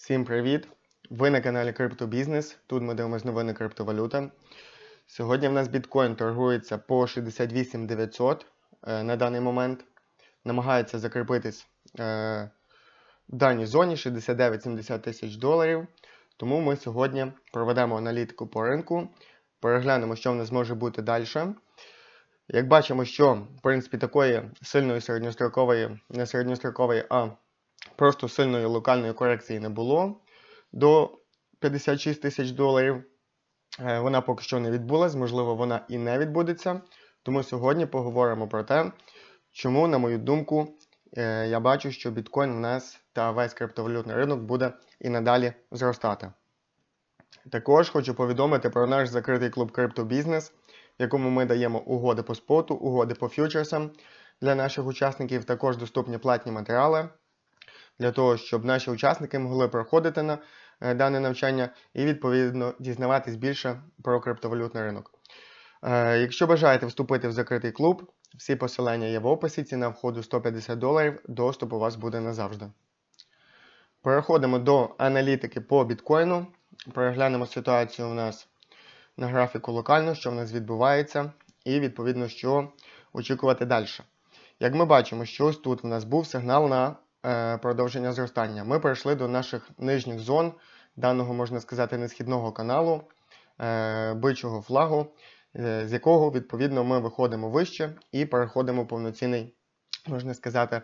Всім привіт! Ви на каналі Криптобізнес. Тут ми дивимося новини криптовалюта. Сьогодні в нас біткоін торгується по 68 900 е, на даний момент. Намагається закріпитись е, в даній зоні 69-70 тисяч доларів. Тому ми сьогодні проведемо аналітику по ринку, переглянемо, що в нас може бути далі. Як бачимо, що в принципі такої сильної середньострокової, не середньострокової, а просто сильної локальної корекції не було до 56 тисяч доларів. Е, Вона поки що не відбулась, можливо, вона і не відбудеться. Тому сьогодні поговоримо про те, чому, на мою думку, е, я бачу, що біткоін в нас та весь криптовалютний ринок буде і надалі зростати. Також хочу повідомити про наш закритий клуб Криптобізнес, в якому ми даємо угоди по споту, угоди по фьючерсам для наших учасників. Також доступні платні матеріали для того, щоб наші учасники могли проходити на е, дане навчання і відповідно дізнаватись більше про криптовалютний ринок. Е, Якщо бажаєте вступити в закритий клуб, всі посилання є в описі, ціна входу 150 доларів, доступ у вас буде назавжди. Переходимо до аналітики по біткоїну. Переглянемо ситуацію у нас на графіку локально, що в нас відбувається, і відповідно, що очікувати далі. Як ми бачимо, що ось тут у нас був сигнал на продовження зростання. Ми перейшли до наших нижніх зон даного, можна сказати, несхідного каналу, е, бичого флагу, е, з якого відповідно ми виходимо вище і переходимо повноцінний, можна сказати,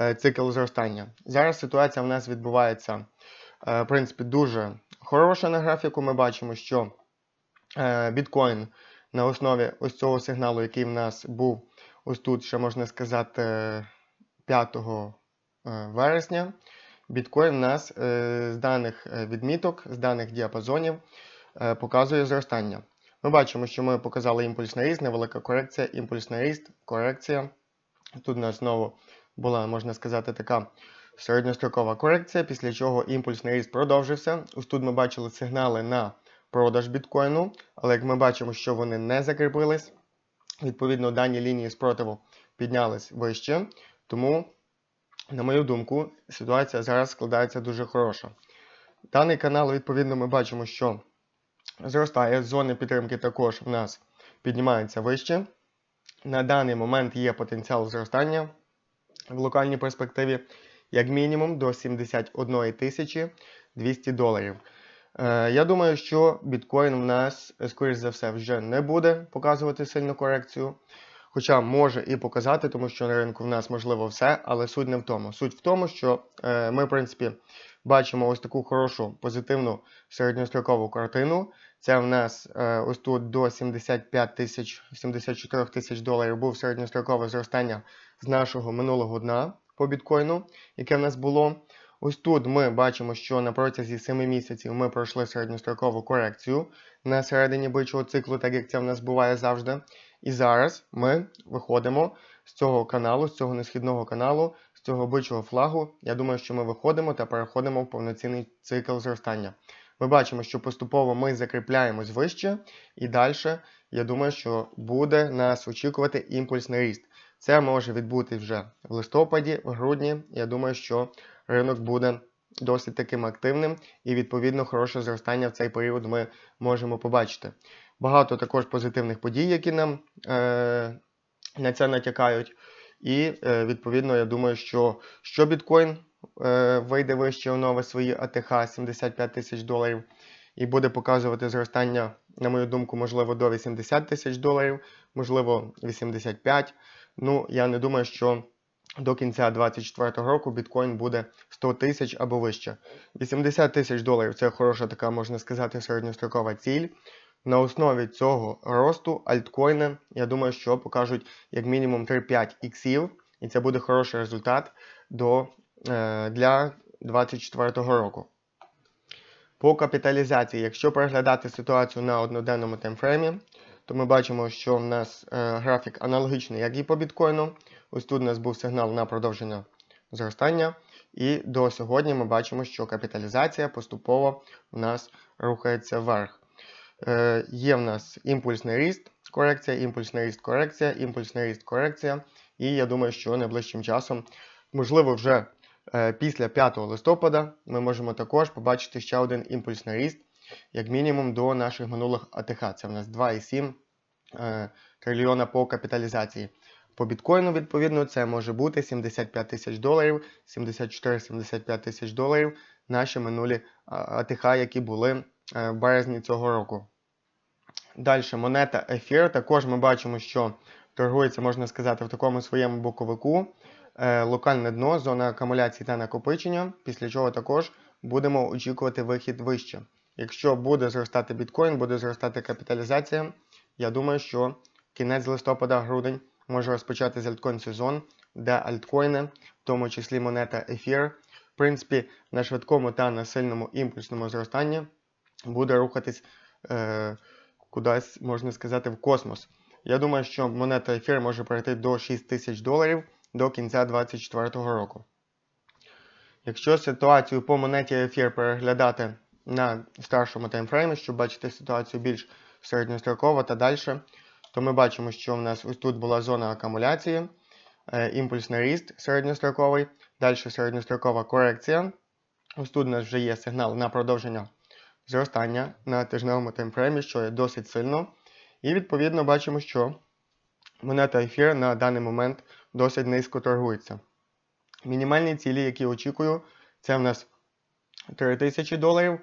е, цикл зростання. Зараз ситуація в нас відбувається, е, в принципі, дуже хороша на графіку. Ми бачимо, що е, біткоін на основі ось цього сигналу, який в нас був ось тут, ще можна сказати, 5 е, вересня. Біткоін у нас е, з даних е, відміток, з даних діапазонів е, показує зростання. Ми бачимо, що ми показали імпульсний ріст, невелика корекція, імпульсний ріст, корекція. Тут у нас знову була, можна сказати, така середньострокова корекція, після чого імпульсний ріст продовжився. Ось тут ми бачили сигнали на продаж біткоїну, але як ми бачимо, що вони не закріпились, відповідно, дані лінії спротиву піднялись вище. Тому, на мою думку, ситуація зараз складається дуже хороша. Даний канал, відповідно, ми бачимо, що зростає. Зони підтримки також в нас піднімаються вище. На даний момент є потенціал зростання в локальній перспективі, як мінімум, до 71 тисячі 200 доларів. Е, Я думаю, що біткоін в нас, скоріш за все, вже не буде показувати сильну корекцію. Хоча може і показати, тому що на ринку в нас можливо все, але суть не в тому. Суть в тому, що е, ми, в принципі, бачимо ось таку хорошу позитивну середньострокову картину. Це в нас е, ось тут до 75 тисяч 74 тисяч доларів був середньострокове зростання з нашого минулого дна по біткоїну, яке в нас було. Ось тут ми бачимо, що на протязі 7 місяців ми пройшли середньострокову корекцію на середині бичого циклу, так як це в нас буває завжди. І зараз ми виходимо з цього каналу, з цього несхідного каналу, з цього бичого флагу. Я думаю, що ми виходимо та переходимо в повноцінний цикл зростання. Ми бачимо, що поступово ми закріпляємось вище, і далі, я думаю, що буде нас очікувати імпульсний ріст. Це може відбути вже в листопаді, в грудні. Я думаю, що ринок буде досить таким активним і, відповідно, хороше зростання в цей період ми можемо побачити. Багато також позитивних подій, які нам е, на це натякають. І, е, відповідно, я думаю, що, що біткоін е, вийде вище онови свої АТХ 75 тисяч доларів і буде показувати зростання, на мою думку, можливо, до 80 тисяч доларів, можливо, 85. Ну, я не думаю, що до кінця 2024 року біткоін буде 100 тисяч або вище. 80 тисяч доларів це хороша така, можна сказати, середньострокова ціль. На основі цього росту альткоїни, я думаю, що покажуть як мінімум 3-5 іксів, і це буде хороший результат до, е, для 2024 року. По капіталізації, якщо переглядати ситуацію на одноденному таймфреймі, то ми бачимо, що в нас е, графік аналогічний, як і по біткоїну. Ось тут у нас був сигнал на продовження зростання. І до сьогодні ми бачимо, що капіталізація поступово у нас рухається вверх. Е, є в нас імпульсний ріст, корекція, імпульсний ріст, корекція, імпульсний ріст, корекція. І я думаю, що найближчим часом, можливо, вже Е, Після 5 листопада ми можемо також побачити ще один імпульсний ріст, як мінімум до наших минулих АТХ. Це в нас 2,7 е, трильйона по капіталізації. По біткоїну, відповідно, це може бути 75 тисяч доларів, 74-75 тисяч доларів наші минулі АТХ, які були е, в березні цього року. Далі монета ефір. Також ми бачимо, що торгується, можна сказати, в такому своєму боковику. Е, Локальне дно, зона акумуляції та накопичення, після чого також будемо очікувати вихід вище. Якщо буде зростати біткоін, буде зростати капіталізація, я думаю, що кінець листопада-грудень може розпочати з альткоін сезон, де альткоїни, в тому числі монета ефір, в принципі, на швидкому та на сильному імпульсному зростанні буде рухатись е, кудись, можна сказати, в космос. Я думаю, що монета ефір може перейти до 6 тисяч доларів до кінця 2024 року. Якщо ситуацію по монеті ефір переглядати на старшому таймфреймі, щоб бачити ситуацію більш середньостроково та далі, то ми бачимо, що в нас ось тут була зона акумуляції, е, імпульсний ріст середньостроковий, далі середньострокова корекція. Ось тут у нас вже є сигнал на продовження зростання на тижневому таймфреймі, що є досить сильно. І відповідно бачимо, що монета ефір на даний момент досить низько торгується. Мінімальні цілі, які очікую, це в нас 3000 доларів.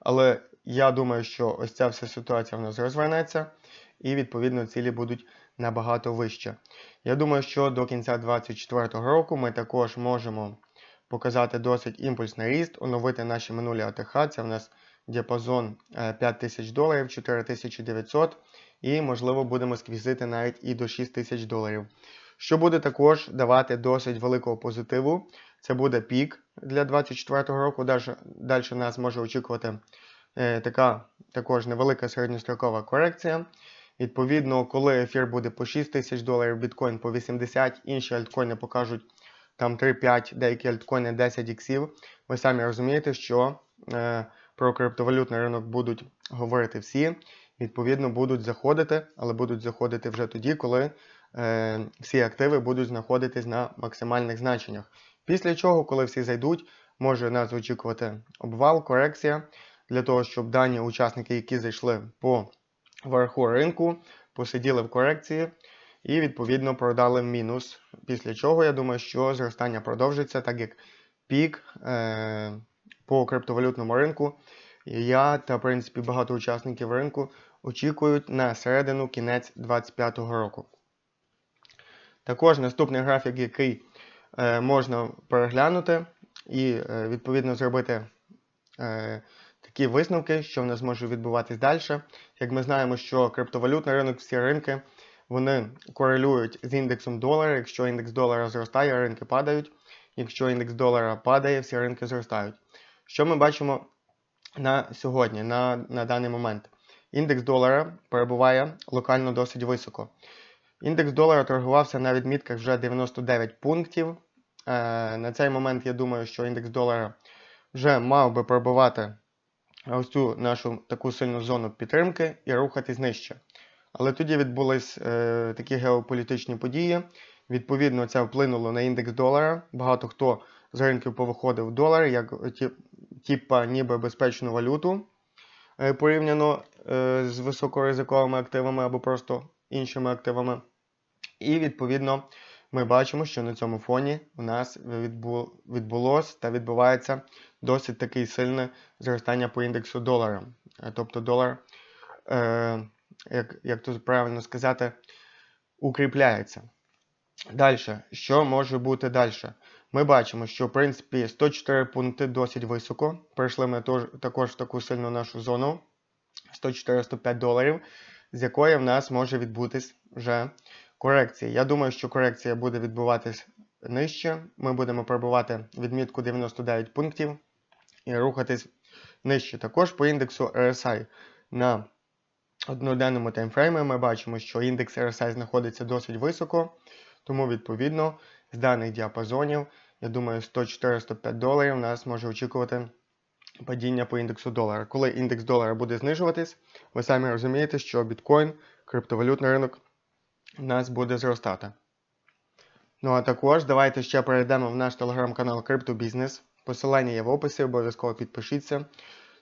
Але я думаю, що ось ця вся ситуація в нас розвернеться, і відповідно цілі будуть набагато вище. Я думаю, що до кінця 2024 року ми також можемо показати досить імпульсний ріст, оновити наші минулі АТХ. Це в нас діапазон е, 5000 доларів, 4900 і, можливо, будемо сквізити навіть і до 6000 доларів. Що буде також давати досить великого позитиву. Це буде пік для 2024 року. Далі нас може очікувати е, така також невелика середньострокова корекція. Відповідно, коли ефір буде по 6 тисяч доларів, біткоін по 80, інші альткоїни покажуть там 3-5, деякі альткоїни 10 іксів. Ви самі розумієте, що е, про криптовалютний ринок будуть говорити всі. Відповідно, будуть заходити, але будуть заходити вже тоді, коли е, всі активи будуть знаходитись на максимальних значеннях. Після чого, коли всі зайдуть, може нас очікувати обвал, корекція, для того, щоб дані учасники, які зайшли по верху ринку, посиділи в корекції і, відповідно, продали мінус. Після чого, я думаю, що зростання продовжиться, так як пік е, по криптовалютному ринку. Я та, в принципі, багато учасників ринку очікують на середину кінець 2025 року. Також наступний графік, який е, можна переглянути і, е, відповідно, зробити е, такі висновки, що в нас може відбуватись далі. Як ми знаємо, що криптовалютний ринок, всі ринки, вони корелюють з індексом долара. Якщо індекс долара зростає, ринки падають. Якщо індекс долара падає, всі ринки зростають. Що ми бачимо на сьогодні, на, на даний момент? Індекс долара перебуває локально досить високо. Індекс долара торгувався на відмітках вже 99 пунктів. Е, на цей момент я думаю, що індекс долара вже мав би пробувати ось цю нашу таку сильну зону підтримки і рухатись нижче. Але тоді відбулись е, такі геополітичні події. Відповідно, це вплинуло на індекс долара. Багато хто з ринків повиходив долар, як ті, ніби безпечну валюту е, порівняно е, з високоризиковими активами або просто іншими активами. І відповідно ми бачимо, що на цьому фоні у нас відбу, відбулось та відбувається досить таке сильне зростання по індексу долара. Е, Тобто долар, е, як, як тут правильно сказати, укріпляється. Далі, що може бути далі? Ми бачимо, що в принципі 104 пункти досить високо. Прийшли ми також в таку сильну нашу зону 104-105 доларів, з якої в нас може відбутись вже корекція. Я думаю, що корекція буде відбуватись нижче. Ми будемо пробувати відмітку 99 пунктів і рухатись нижче. Також по індексу RSI на одноденному таймфреймі ми бачимо, що індекс RSI знаходиться досить високо, тому відповідно з даних діапазонів, я думаю, 104-105 доларів нас може очікувати падіння по індексу долара. Коли індекс долара буде знижуватись, ви самі розумієте, що біткоін, криптовалютний ринок нас буде зростати. Ну а також давайте ще перейдемо в наш телеграм-канал CryptoBusiness. Посилання є в описі, обов'язково підпишіться.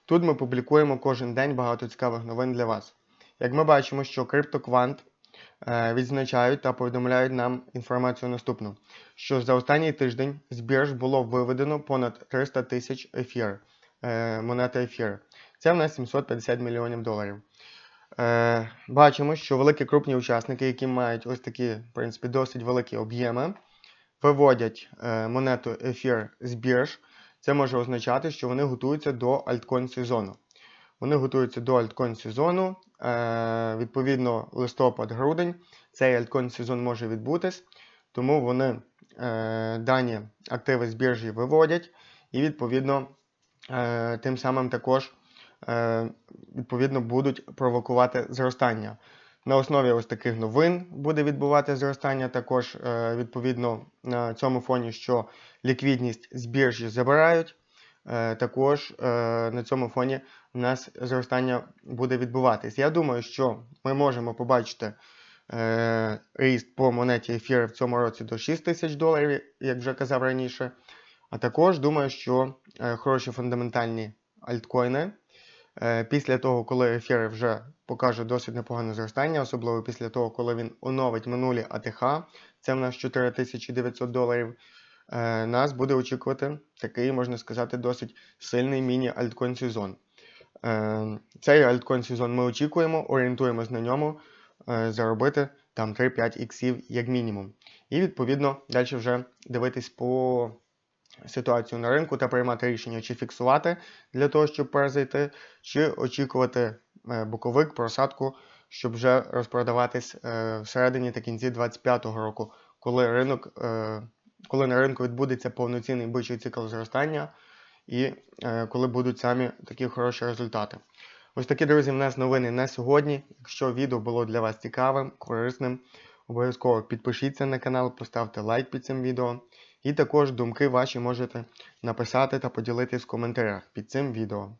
Тут ми публікуємо кожен день багато цікавих новин для вас. Як ми бачимо, що CryptoQuant е, відзначають та повідомляють нам інформацію наступну: що за останній тиждень з бірж було виведено понад 300 тисяч ефір, е, монети ефір. Це в нас 750 мільйонів доларів. Е, бачимо, що великі крупні учасники, які мають ось такі, в принципі, досить великі об'єми, виводять е, монету ефір з бірж. Це може означати, що вони готуються до альткоін сезону. Вони готуються до альткоін сезону. Е, відповідно, листопад-грудень цей альткоін сезон може відбутись, тому вони е, дані активи з біржі виводять і, відповідно, е, тим самим також відповідно будуть провокувати зростання. На основі ось таких новин буде відбувати зростання. Також е, відповідно на цьому фоні, що ліквідність з біржі забирають. Е, також е, на цьому фоні у нас зростання буде відбуватись. Я думаю, що ми можемо побачити е, ріст по монеті ефір в цьому році до 6 тисяч доларів, як вже казав раніше. А також думаю, що е, хороші фундаментальні альткоїни. Е, Після того, коли ефір вже покаже досить непогане зростання, особливо після того, коли він оновить минулі АТХ, це в нас 4900 доларів, е, нас буде очікувати такий, можна сказати, досить сильний міні-альткоін сезон. Е, Цей альткоін сезон ми очікуємо, орієнтуємось на ньому заробити там 3-5 іксів як мінімум. І відповідно далі вже дивитись по ситуацію на ринку та приймати рішення, чи фіксувати для того, щоб перезайти, чи очікувати е, боковик, просадку, щоб вже розпродаватись е, всередині та кінці 2025 року, коли ринок, е, коли на ринку відбудеться повноцінний бичий цикл зростання і коли будуть самі такі хороші результати. Ось такі, друзі, в нас новини на сьогодні. Якщо відео було для вас цікавим, корисним, обов'язково підпишіться на канал, поставте лайк під цим відео. І також думки ваші можете написати та поділитись в коментарях під цим відео.